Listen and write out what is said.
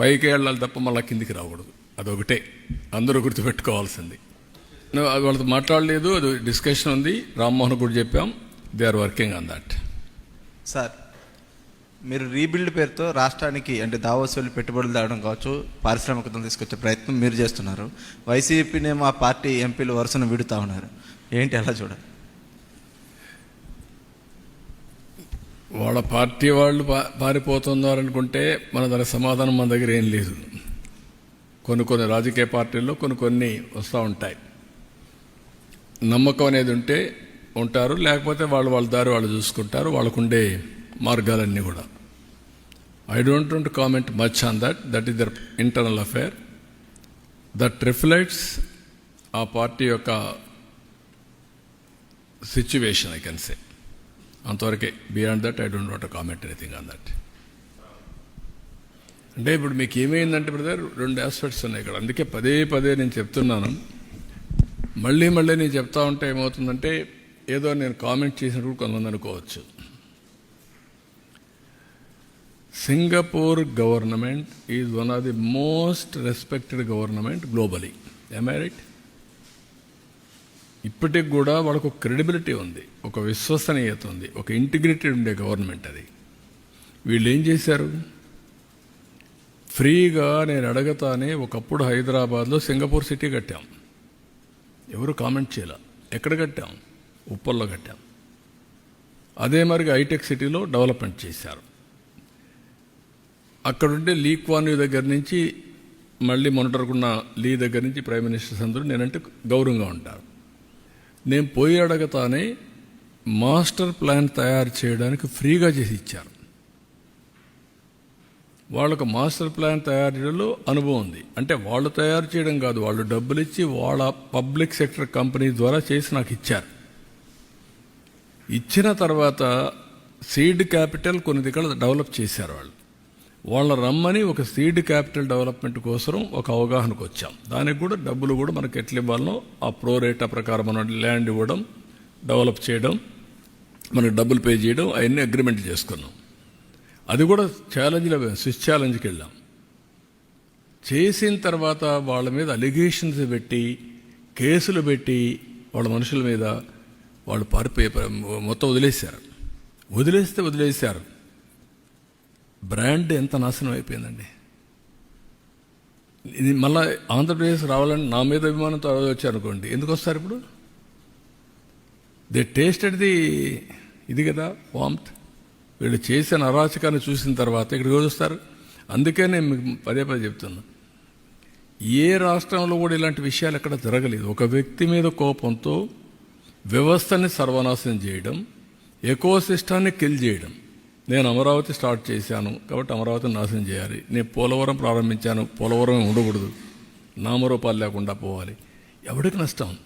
పైకి వెళ్ళాలి తప్ప మళ్ళీ కిందికి రాకూడదు. అదొకటే. అందరూ గుర్తుపెట్టుకోవాల్సింది. నువ్వు అది వాళ్ళతో మాట్లాడలేదు అది డిస్కషన్ ఉంది. రామ్మోహన్ కూడా చెప్పాం. They are working on that. Sir మీరు రీబిల్డ్ పేరుతో రాష్ట్రానికి అంటే దావోసులు పెట్టుబడులు తేవడం కావచ్చు పారిశ్రామికతను తీసుకొచ్చే ప్రయత్నం మీరు చేస్తున్నారు. వైసీపీనే మా పార్టీ ఎంపీలు వరుసను విడుతూ ఉన్నారు. ఏంటి అలా చూడాలి? వాళ్ళ పార్టీ వాళ్ళు పా- పారిపోతున్నారనుకుంటే మన దానికి సమాధానం మన దగ్గర ఏం లేదు. కొన్ని కొన్ని రాజకీయ పార్టీల్లో కొన్ని కొన్ని వస్తూ ఉంటాయి. నమ్మకం అనేది ఉంటే ఉంటారు లేకపోతే వాళ్ళు వాళ్ళ దారి వాళ్ళు చూసుకుంటారు వాళ్ళకుండే మార్గాలన్నీ కూడా. I don't want comment much on that that is their internal affair that reflects ఆ పార్టీ యొక్క సిచ్యువేషన్ ఐ కెన్ సే అంతవరకే beyond that I don't want comment anything on that అంటే ఇప్పుడు మీకు ఏమైందంటే బ్రదర్ రెండు ఆస్పెక్ట్స్ ఉన్నాయి ఇక్కడ. అందుకే పదే పదే నేను చెప్తున్నాను. మళ్ళీ మళ్ళీ నేను చెప్తా ఉంటే ఏమవుతుందంటే ఏదో నేను కామెంట్ చేసినప్పుడు కొంతమంది అనుకోవచ్చు. Singapore government is one of the most respected government globally am I right ఇప్పటికి కూడా వాళ్ళకు ఒక క్రెడిబిలిటీ ఉంది ఒక విశ్వసనీయత ఉంది ఒక ఇంటిగ్రేటెడ్ ఉండే గవర్నమెంట్ అది. వీళ్ళు ఏం చేశారు? ఫ్రీగా నేను అడగతానే ఒకప్పుడు హైదరాబాద్లో సింగపూర్ సిటీ కట్టాం. ఎవరు కామెంట్ చేయాల? ఎక్కడ కట్టాం? ఉప్పల్లో కట్టాం. అదే మరిగా హైటెక్ సిటీలో డెవలప్మెంట్ చేశారు. అక్కడుండే లీ వాన్యూ దగ్గర నుంచి మళ్ళీ మొన్నటరుకున్న లీ దగ్గర నుంచి ప్రైమ్ మినిస్టర్స్ అందరూ నేనంటే గౌరవంగా ఉంటారు. నేను పోయి అడగతానే మాస్టర్ ప్లాన్ తయారు చేయడానికి ఫ్రీగా చేసి ఇచ్చారు. వాళ్ళకు మాస్టర్ ప్లాన్ తయారు చేయడంలో అనుభవం ఉంది. అంటే వాళ్ళు తయారు చేయడం కాదు వాళ్ళు డబ్బులు ఇచ్చి వాళ్ళ పబ్లిక్ సెక్టర్ కంపెనీ ద్వారా చేసి నాకు ఇచ్చారు. ఇచ్చిన తర్వాత సీడ్ క్యాపిటల్ కొన్ని దగ్గర డెవలప్ చేశారు వాళ్ళు. వాళ్ళ రమ్మని ఒక సీడ్ క్యాపిటల్ డెవలప్మెంట్ కోసం ఒక అవగాహనకు వచ్చాం. దానికి కూడా డబ్బులు కూడా మనకి ఎట్లా ఇవ్వాలనో ఆ ప్రో రేటా ప్రకారం మనం ల్యాండ్ ఇవ్వడం డెవలప్ చేయడం మనకి డబ్బులు పే చేయడం అవన్నీ అగ్రిమెంట్ చేసుకున్నాం. అది కూడా ఛాలెంజ్లో స్విచ్ ఛాలెంజ్కి వెళ్ళాం. చేసిన తర్వాత వాళ్ళ మీద అలిగేషన్స్ పెట్టి కేసులు పెట్టి వాళ్ళ మనుషుల మీద వాళ్ళు పారిపోయే మొత్తం వదిలేశారు. వదిలేస్తే వదిలేశారు. బ్రాండ్ ఎంత నాశనం అయిపోయిందండి. ఇది మళ్ళా ఆంధ్రప్రదేశ్ రావాలని నా మీద అభిమానంతో వచ్చారనుకోండి. ఎందుకు వస్తారు ఇప్పుడు? దే టేస్టెడ్ ది ఇది కదా వామ్త్. వీళ్ళు చేసిన అరాచకాన్ని చూసిన తర్వాత ఇక్కడికి వస్తారు? అందుకే నేను మీకు పదే పదే చెప్తున్నా. ఏ రాష్ట్రంలో కూడా ఇలాంటి విషయాలు ఎక్కడ జరగలేదు. ఒక వ్యక్తి మీద కోపంతో వ్యవస్థని సర్వనాశనం చేయడం ఎకో సిస్టాన్ని కిల్ చేయడం. నేను అమరావతి స్టార్ట్ చేశాను కాబట్టి అమరావతిని నాశనం చేయాలి. నేను పోలవరం ప్రారంభించాను. పోలవరం ఉండకూడదు. నామరూపాలు లేకుండా పోవాలి. ఎవడికి నష్టం?